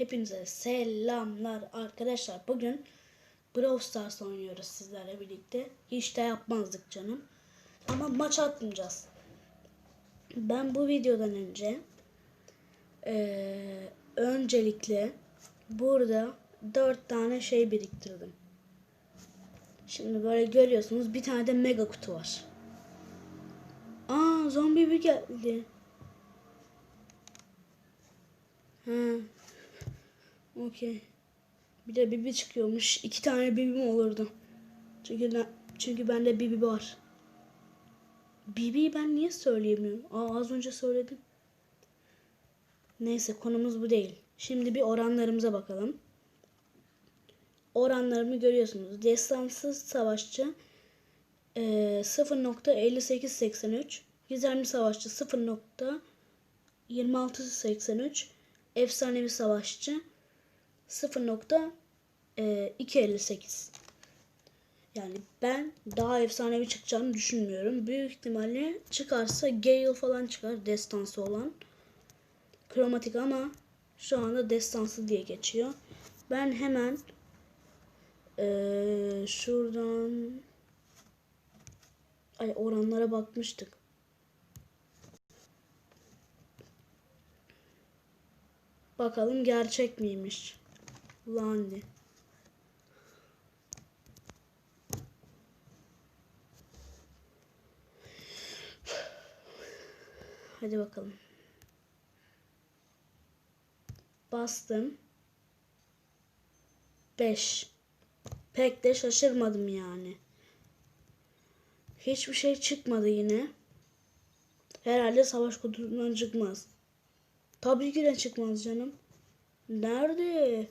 Hepinize selamlar arkadaşlar. Bugün Brawl Stars oynuyoruz sizlerle birlikte. Hiç de yapmazdık canım. Ama maç atmayacağız. Ben bu videodan önce eee, öncelikle burada 4 tane şey biriktirdim. Şimdi böyle görüyorsunuz bir tane de mega kutu var. Aa zombi bir geldi. Ha. Okey. Bir de bibi çıkıyormuş. İki tane bibim olurdu. Çünkü ben, çünkü bende bibi var. Bibi ben niye söyleyemiyorum? Aa az önce söyledim. Neyse konumuz bu değil. Şimdi bir oranlarımıza bakalım. Oranlarımı görüyorsunuz. Destansız savaşçı e, 0.5883 Gizemli savaşçı 0.2683 Efsanevi savaşçı 0.258 Yani ben daha efsanevi çıkacağını düşünmüyorum. Büyük ihtimalle çıkarsa Gale falan çıkar destansı olan. Kromatik ama şu anda destansı diye geçiyor. Ben hemen eee, şuradan ay oranlara bakmıştık. Bakalım gerçek miymiş? Landi. Hadi bakalım. Bastım. 5. Pek de şaşırmadım yani. Hiçbir şey çıkmadı yine. Herhalde savaş kutusundan çıkmaz. Tabii ki de çıkmaz canım. Nerede?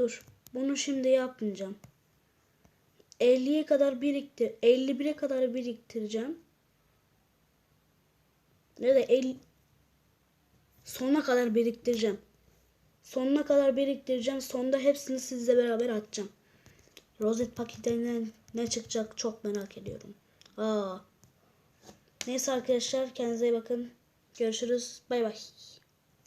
Dur. Bunu şimdi yapmayacağım. 50'ye kadar biriktir. 51'e kadar biriktireceğim. Ne de 50 sonuna kadar biriktireceğim. Sonuna kadar biriktireceğim. Sonunda hepsini sizle beraber atacağım. Rozet paketinden ne çıkacak çok merak ediyorum. Aa. Neyse arkadaşlar kendinize iyi bakın. Görüşürüz. Bay bay.